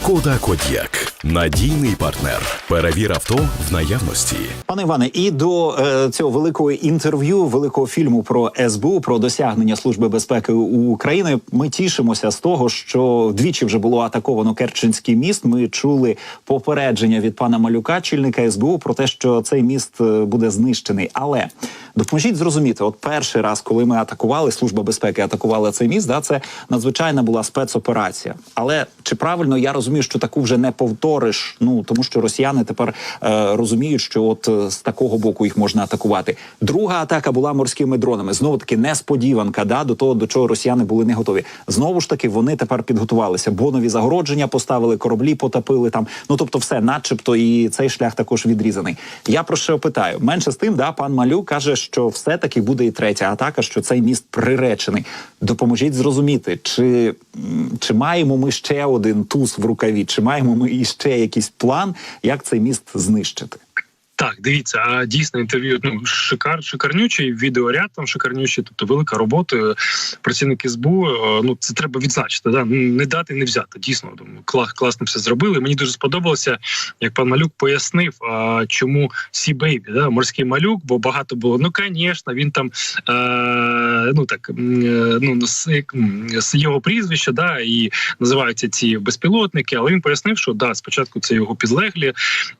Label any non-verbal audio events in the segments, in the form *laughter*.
Шкода Код'як надійний партнер. Перевір авто в наявності. Пане Іване, і до е, цього великого інтерв'ю, великого фільму про СБУ, про досягнення служби безпеки України. Ми тішимося з того, що двічі вже було атаковано Керченський міст. Ми чули попередження від пана Малюка, чільника СБУ, про те, що цей міст е, буде знищений. Але допоможіть зрозуміти, от перший раз, коли ми атакували, служба безпеки атакувала цей міст, да, це надзвичайна була спецоперація. Але чи правильно я розумію, що таку вже не повториш? Ну тому що росіяни тепер е, розуміють, що от е, з такого боку їх можна атакувати. Друга атака була морськими дронами. Знову таки несподіванка, да до того, до чого росіяни були не готові. Знову ж таки, вони тепер підготувалися, бо нові загородження поставили, кораблі потопили там. Ну тобто, все, начебто, і цей шлях також відрізаний. Я про що питаю? Менше з тим, да, пан Малюк каже, що все таки буде і третя атака, що цей міст приречений. Допоможіть зрозуміти, чи, чи маємо ми ще один туз в рукаві, чи маємо ми іще якийсь план, як цей міст знищити. Так, дивіться, а дійсно інтерв'ю ну шикар, шикарнючий, відеоряд там шикарнючий, тобто велика робота. Працівники СБУ, е, ну це треба відзначити. Да? Не дати, не взяти. Дійсно, клас, класно все зробили. Мені дуже сподобалося, як пан Малюк пояснив, а, чому Сі Бейбі, да? морський малюк, бо багато було. Ну, звісно, він там е, ну так е, ну з, його прізвища, да, і називаються ці безпілотники. Але він пояснив, що да, спочатку це його підлеглі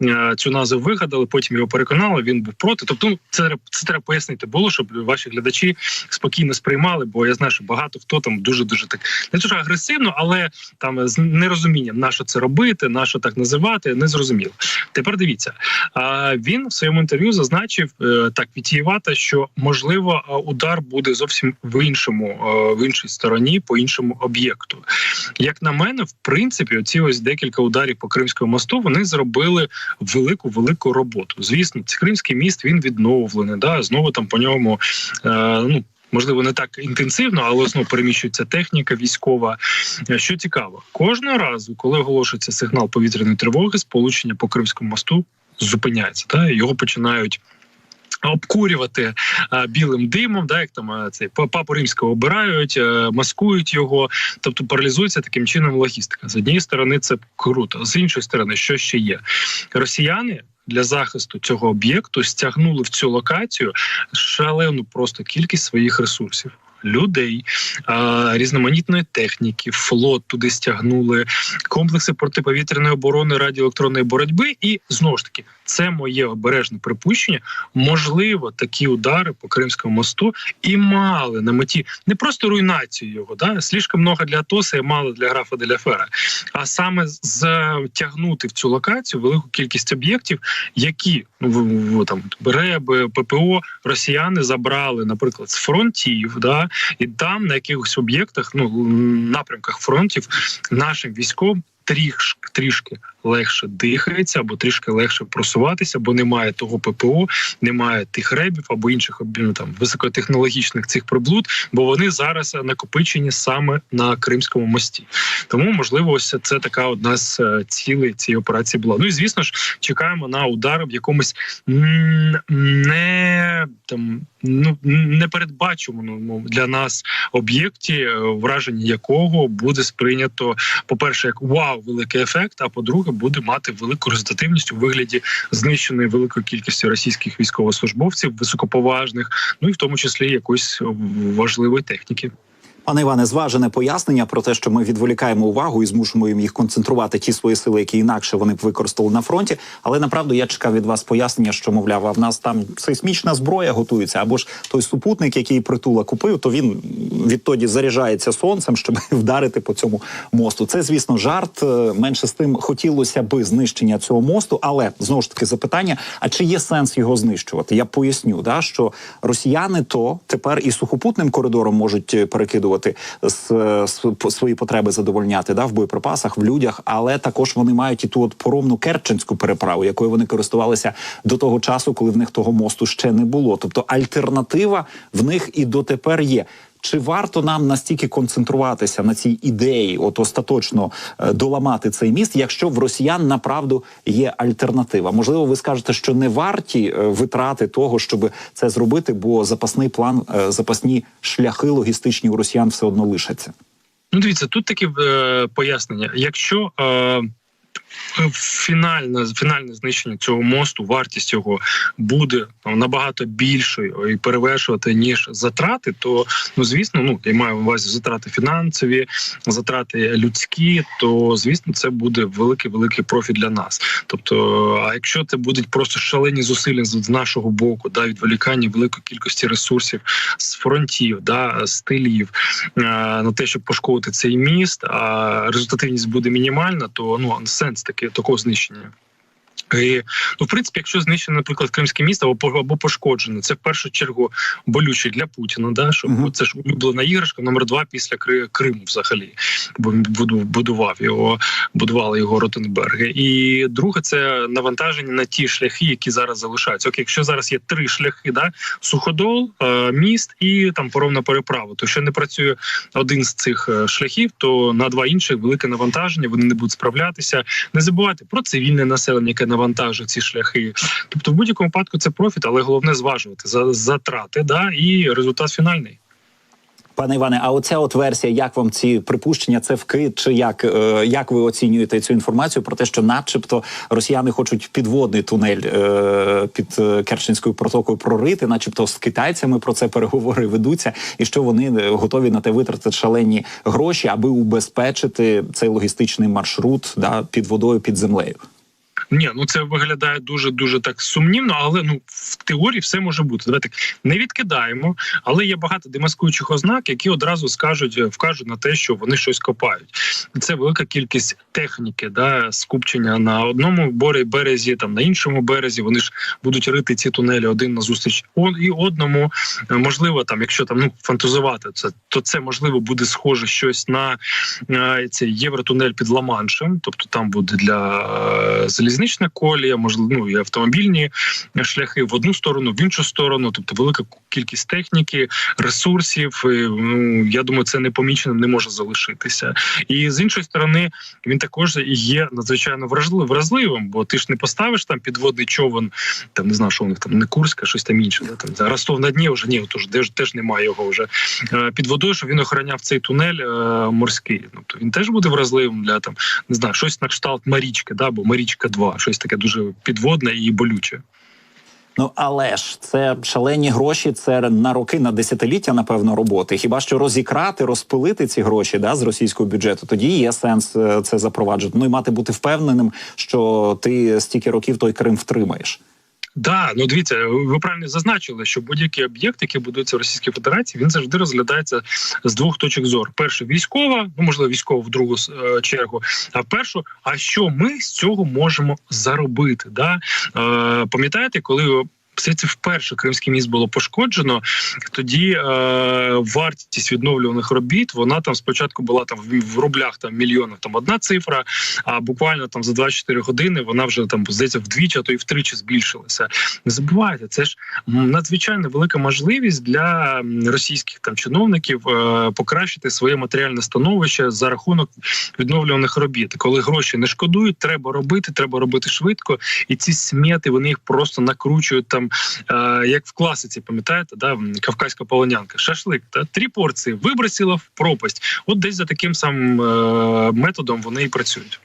е, цю назву вигадали, потім його переконали. Він був проти. Тобто, ну це це треба пояснити було, щоб ваші глядачі спокійно сприймали. Бо я знаю, що багато хто там дуже дуже так не дуже агресивно, але там з нерозумінням на що це робити, на що так називати, не зрозуміло. Тепер дивіться, він в своєму інтерв'ю зазначив е, так відтіювато, що можливо удар буде зовсім в іншому, е, в іншій стороні, по іншому об'єкту. Як на мене, в принципі, оці ось декілька ударів по Кримському мосту вони зробили велику велику роботу. Звісно, цей Кримський міст він відновлений. Да, знову там по ньому е, ну. Можливо, не так інтенсивно, але знову переміщується техніка військова. Е, Що цікаво, кожного разу, коли оголошується сигнал повітряної тривоги, сполучення по Кримському мосту зупиняється. Та його починають. Обкурювати а, білим димом, да, як там а, цей папу римського обирають, а, маскують його, тобто паралізується таким чином логістика. З однієї сторони, це круто, з іншої сторони, що ще є? Росіяни для захисту цього об'єкту стягнули в цю локацію шалену просто кількість своїх ресурсів. Людей, різноманітної техніки, флот туди стягнули, комплекси протиповітряної оборони, радіоелектронної боротьби, і знову ж таки, це моє обережне припущення. Можливо, такі удари по Кримському мосту і мали на меті не просто руйнацію його, да слишком много для Атоса і мало для графа де Фера, а саме затягнути в цю локацію велику кількість об'єктів, які ну там РЕБ, ППО росіяни забрали, наприклад, з фронтів, да і там на якихось об'єктах, ну напрямках фронтів, нашим військом трішки трішки легше дихається або трішки легше просуватися, бо немає того ППО, немає тих ребів або інших там високотехнологічних цих приблуд, бо вони зараз накопичені саме на Кримському мості. Тому можливо, ось це така одна з е, цілей цієї операції була. Ну і звісно ж, чекаємо на удари в якомусь не там ну непередбаченому для нас об'єкті, е, враження якого буде сприйнято, по перше, як вау, великий ефект. А по-друге, буде мати велику результативність у вигляді знищеної великої кількості російських військовослужбовців, високоповажних, ну і в тому числі якоїсь важливої техніки. Пане Іване, зважене пояснення про те, що ми відволікаємо увагу і змушуємо їх концентрувати ті свої сили, які інакше вони б використали на фронті. Але направду я чекав від вас пояснення, що мовляв, а в нас там сейсмічна зброя готується, або ж той супутник, який притула купив, то він відтоді заряджається сонцем, щоб *laughs* вдарити по цьому мосту. Це, звісно, жарт. Е, Менше з тим хотілося би знищення цього мосту, але знову ж таки запитання: а чи є сенс його знищувати? Я поясню, да що росіяни то тепер і сухопутним коридором можуть е, перекидувати с- по- свої потреби задовольняти да в боєприпасах, в людях, але також вони мають і ту от поромну керченську переправу, якою вони користувалися до того часу, коли в них того мосту ще не було. Тобто альтернатива в них і дотепер є. Чи варто нам настільки концентруватися на цій ідеї, от остаточно е, доламати цей міст, якщо в росіян направду є альтернатива? Можливо, ви скажете, що не варті е, витрати того, щоб це зробити, бо запасний план, е, запасні шляхи логістичні у росіян все одно лишаться. Ну, дивіться, тут таке е, пояснення. Якщо е, фінальне, фінальне знищення цього мосту, вартість його буде ну, набагато більшою і перевершувати ніж затрати, то ну звісно, ну я маю на увазі затрати фінансові, затрати людські, то звісно, це буде великий великий профіт для нас. Тобто, а якщо це будуть просто шалені зусилля з нашого боку, да відволікання великої кількості ресурсів з фронтів, да з тилів е, на те, щоб пошкодити цей міст, а результативність буде мінімальна, то ну сенс такого знищення. І, ну, в принципі, якщо знищено, наприклад, Кримське місто або або пошкоджене, це в першу чергу болюче для Путіна. Да, що Мгм. це ж улюблена іграшка номер два після Кри- Криму, взагалі, бо буду- будував його, будували його Ротенберги. І друге, це навантаження на ті шляхи, які зараз залишаються. Окей, якщо зараз є три шляхи, да суходол, е, міст і там поровна переправа, то якщо не працює один з цих е, шляхів, то на два інших велике навантаження, вони не будуть справлятися. Не забувайте про цивільне населення, яке навантажує ці шляхи. Тобто, в будь-якому випадку це профіт, але головне зважувати за затрати, да і результат фінальний. Пане Іване, а оця от версія, як вам ці припущення, це вкид, чи як, е, як ви оцінюєте цю інформацію про те, що, начебто, росіяни хочуть підводний тунель е, під е, Керченською протокою прорити, начебто з китайцями про це переговори ведуться, і що вони е, готові на те витратити шалені гроші, аби убезпечити цей логістичний маршрут да, під водою, під землею. Ні, ну це виглядає дуже дуже так сумнівно, але ну в теорії все може бути. Давайте не відкидаємо, але є багато демаскуючих ознак, які одразу скажуть, е, вкажуть на те, що вони щось копають. Це велика кількість техніки, да скупчення на одному борі березі, там на іншому березі. Вони ж будуть рити ці тунелі один на зустріч і одному. Е, Можливо, там, якщо там ну фантазувати, це то це можливо буде схоже щось на е, цей євротунель під Ла-Маншем, тобто там буде для е, залізнична колія, можливо, ну і автомобільні шляхи в одну сторону, в іншу сторону, тобто велика кількість техніки, ресурсів. Ну, я думаю, це непоміченим не може залишитися. І з іншої сторони, він також є надзвичайно вразливим, бо ти ж не поставиш там підводний човен, там не знаю, що у них там не Курська, щось там інше. Да, там Ростов на дні вже ні, тож теж, теж немає його вже е, під водою, щоб він охороняв цей тунель е, морський. Тобто він теж буде вразливим для там не знаю, щось на кшталт Марічки, да, бо Марічка 2, щось таке дуже підводне і болюче. Ну але ж це шалені гроші, це на роки, на десятиліття, напевно, роботи. Хіба що розікрати, розпилити ці гроші да, з російського бюджету? Тоді є сенс е, це запроваджувати. Ну і мати бути впевненим, що ти стільки років той Крим втримаєш. Да, ну дивіться, ви правильно зазначили, що будь-який об'єкт, який будується в Російській Федерації, він завжди розглядається з двох точок зору: перше військова, ну можливо, військова в другу е, чергу. А першу, а що ми з цього можемо заробити? Да? Е, пам'ятаєте, коли це вперше Кримський міст було пошкоджено. Тоді е, вартість відновлюваних робіт вона там спочатку була там в, рублях там мільйонах там одна цифра, а буквально там за 24 години вона вже там здається вдвічі, а то і втричі збільшилася. Не забувайте, це ж надзвичайно велика можливість для російських там чиновників е, покращити своє матеріальне становище за рахунок відновлюваних робіт. Коли гроші не шкодують, треба робити, треба робити швидко, і ці смети вони їх просто накручують там, е, як в класиці, пам'ятаєте, да кавказька полонянка, шашлик, та три порції вибросила в пропасть. От десь за таким самим е, методом вони і працюють.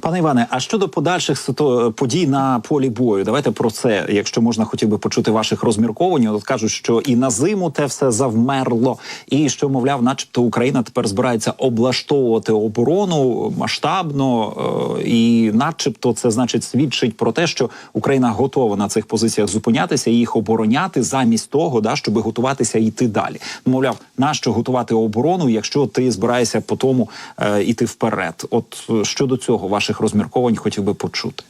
Пане Іване, а щодо подальших подій на полі бою, давайте про це, якщо можна, хотів би почути ваших розмірковань. От кажуть, що і на зиму те все завмерло, і що мовляв, начебто Україна тепер збирається облаштовувати оборону масштабно, е, і, начебто, це значить свідчить про те, що Україна готова на цих позиціях зупинятися і їх обороняти замість того, да, щоб готуватися йти далі. Мовляв, нащо готувати оборону, якщо ти збираєшся по тому е, іти вперед? От е, щодо цього ваших розмірковань хотів би почути.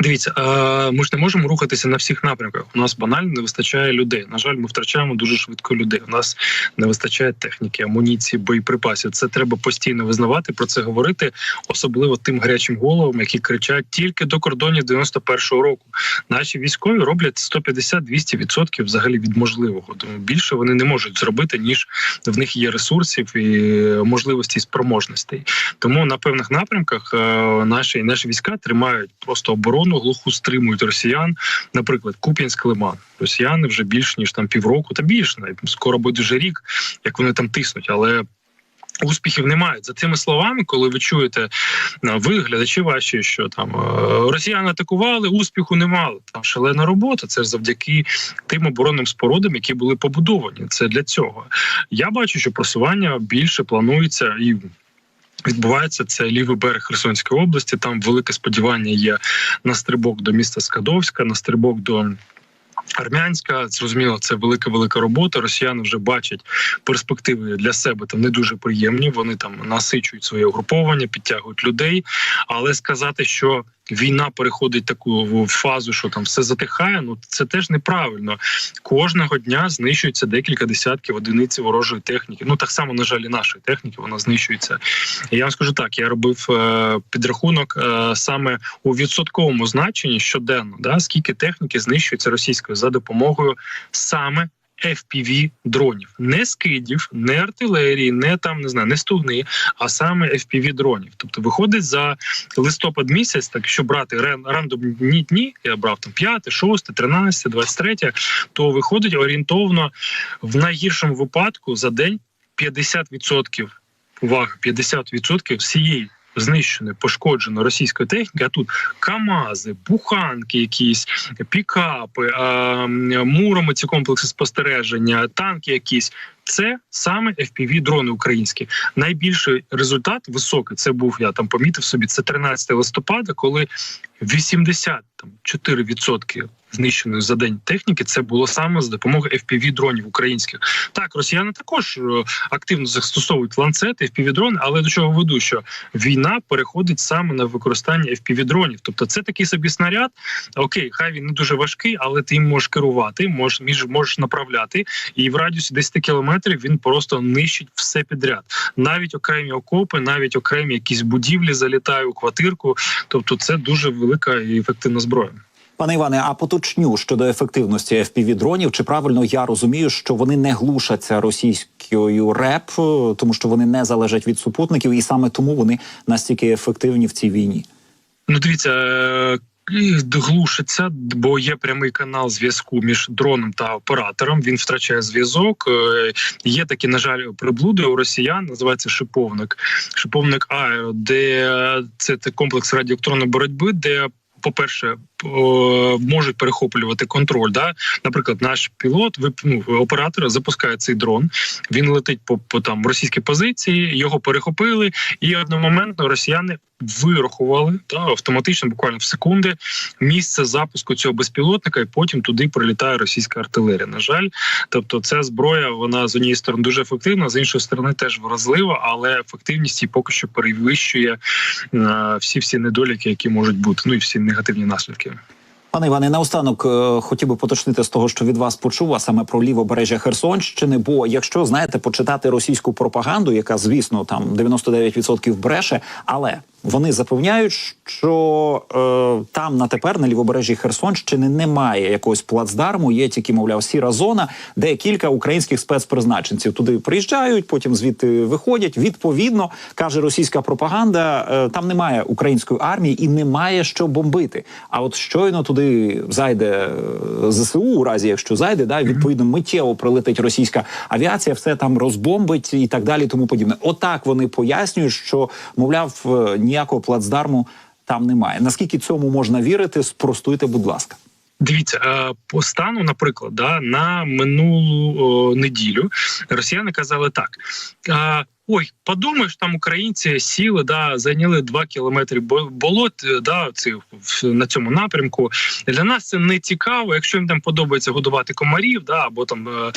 Дивіться, е, ми ж не можемо рухатися на всіх напрямках. У нас банально не вистачає людей. На жаль, ми втрачаємо дуже швидко людей. У нас не вистачає техніки, амуніції, боєприпасів. Це треба постійно визнавати, про це говорити, особливо тим гарячим головам, які кричать тільки до кордонів 91-го року. Наші військові роблять 150-200% взагалі від можливого. Тому більше вони не можуть зробити, ніж в них є ресурсів і можливості і спроможностей. Тому на певних напрямках е, наші наші війська тримають просто оборону, глуху стримують росіян. Наприклад, Куп'янськ Лиман. Росіяни вже більш ніж там півроку, та більше навіть скоро буде вже рік, як вони там тиснуть, але. Успіхів немає за цими словами, коли ви чуєте ну, ви, глядачі ваші, що там е, росіяни атакували, успіху не мали. Там шалена робота. Це ж завдяки тим оборонним спорудам, які були побудовані. Це для цього. Я бачу, що просування більше планується і. Відбувається це лівий берег Херсонської області. Там велике сподівання є на стрибок до міста Скадовська, на стрибок до Армянська. Зрозуміло, це велика велика робота. Росіяни вже бачать перспективи для себе там не дуже приємні. Вони там насичують своє угруповання, підтягують людей. Але сказати, що війна переходить таку фазу, що там все затихає. Ну це теж неправильно. Кожного дня знищується декілька десятків одиниць ворожої техніки. Ну так само на жаль, і нашої техніки вона знищується. Я вам скажу так: я робив е, підрахунок е, саме у відсотковому значенні щоденно, да скільки техніки знищується російською за допомогою саме FPV дронів, не скидів, не артилерії, не там не знаю, не стугни, а саме FPV дронів. Тобто виходить за листопад місяць, так що брати рандомні дні, я брав там 5, 6, 13, 23, то виходить орієнтовно в найгіршому випадку за день 50%, увага, 50% всієї знищеної, пошкоджено російської техніки, а тут КАМАЗи, буханки, якісь пікапи, а, муромиці комплекси спостереження, танки якісь. Це саме fpv дрони українські. Найбільший результат високий. Це був я там помітив собі. Це 13 листопада, коли 84% знищеної за день техніки це було саме з допомогою fpv дронів українських. Так, росіяни також е, активно застосовують ланцети, fpv дрони, але до чого веду, що війна переходить саме на використання fpv дронів. Тобто, це такий собі снаряд. Окей, хай він не дуже важкий, але ти їм можеш керувати, можеш можеш направляти, і в радіусі 10 кілометрів він просто нищить все підряд. Навіть окремі окопи, навіть окремі якісь будівлі залітає у квартирку. Тобто, це дуже велика і ефективна зброя. Пане Іване, а поточню щодо ефективності fpv дронів, чи правильно я розумію, що вони не глушаться російською РЕП, е, тому що вони не залежать від супутників, і саме тому вони настільки ефективні в цій війні? Ну, дивіться. Е, Глушиться, бо є прямий канал зв'язку між дроном та оператором. Він втрачає зв'язок. Е, Є такі, на жаль, приблуди у росіян. Називається шиповник. Шиповник Аеро, де це, це комплекс радіоелектронної боротьби, де по-перше, о, можуть перехоплювати контроль. Да? Наприклад, наш пілот, ну, оператор запускає цей дрон. Він летить по, по там російській позиції, його перехопили, і одномоментно росіяни вирахували та автоматично, буквально в секунди, місце запуску цього безпілотника, і потім туди прилітає російська артилерія. На жаль, тобто, ця зброя вона з однієї сторони дуже ефективна, з іншої сторони теж вразлива, але ефективність її поки що перевищує е, всі всі недоліки, які можуть бути. Ну і всі негативні наслідки. Пане Іване, наостанок е, хотів би поточнити з того, що від вас почув, а саме про лівобережжя Херсонщини. Бо якщо знаєте, почитати російську пропаганду, яка звісно там 99% бреше, але вони запевняють, що е, там на тепер на лівобережжі Херсонщини немає якогось плацдарму, є тільки, мовляв, сіра зона, де кілька українських спецпризначенців туди приїжджають, потім звідти виходять. Відповідно, каже російська пропаганда, е, там немає української армії і немає що бомбити. А от щойно туди зайде е, ЗСУ, у разі якщо зайде, да відповідно миттєво прилетить російська авіація, все там розбомбить і так далі. Тому подібне. Отак вони пояснюють, що мовляв е, ніякого плацдарму там немає. Наскільки цьому можна вірити? Спростуйте, будь ласка. Дивіться, е, по стану, наприклад, да, на минулу неділю росіяни казали так. Ой, подумаєш, там українці сіли, да, зайняли два кілометри бо- болот е, да, в- на цьому напрямку. Для нас це не цікаво. Якщо їм там подобається годувати комарів, да, або там е, е,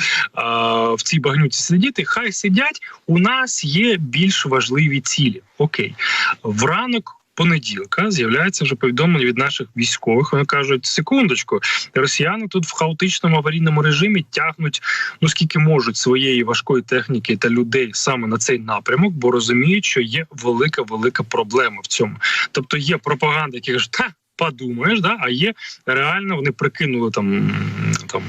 в цій багнюці сидіти, хай сидять. У нас є більш важливі цілі. Окей, вранок. Понеділка з'являється вже повідомлення від наших військових. Вони кажуть: секундочку, росіяни тут в хаотичному аварійному режимі тягнуть ну скільки можуть своєї важкої техніки та людей саме на цей напрямок, бо розуміють, що є велика велика проблема в цьому. Тобто є пропаганда, які кажуть, та. Подумаєш, да, а є реально вони прикинули там там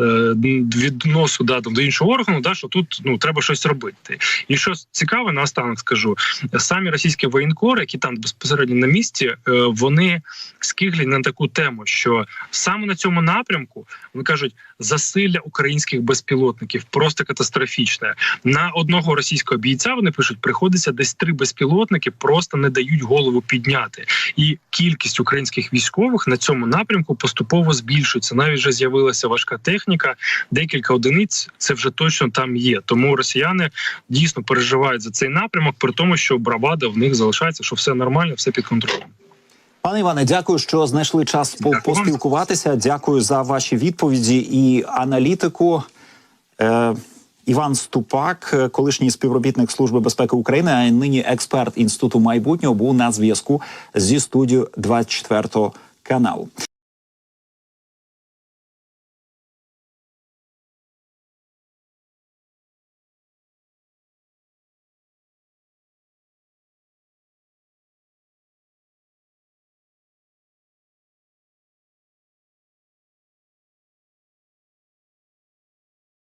е, відносу да там до іншого органу, да що тут ну треба щось робити. І що цікаве, наостанок скажу, самі російські воєнкори, які там безпосередньо на місці, е, вони скиглять на таку тему, що саме на цьому напрямку вони кажуть засилля українських безпілотників просто катастрофічне. На одного російського бійця вони пишуть, приходиться десь три безпілотники, просто не дають голову підняти. І кількість українських військових на цьому напрямку поступово збільшується. Навіть вже з'явилася важка техніка, декілька одиниць. Це вже точно там є. Тому росіяни дійсно переживають за цей напрямок, при тому, що бравада в них залишається, що все нормально, все під контролем. Пане Іване, дякую, що знайшли час Дякую поспілкуватися. Дякую за ваші відповіді і аналітику. Е, Іван Ступак, колишній співробітник Служби безпеки України, а нині експерт інституту майбутнього, був на зв'язку зі студією 24 каналу.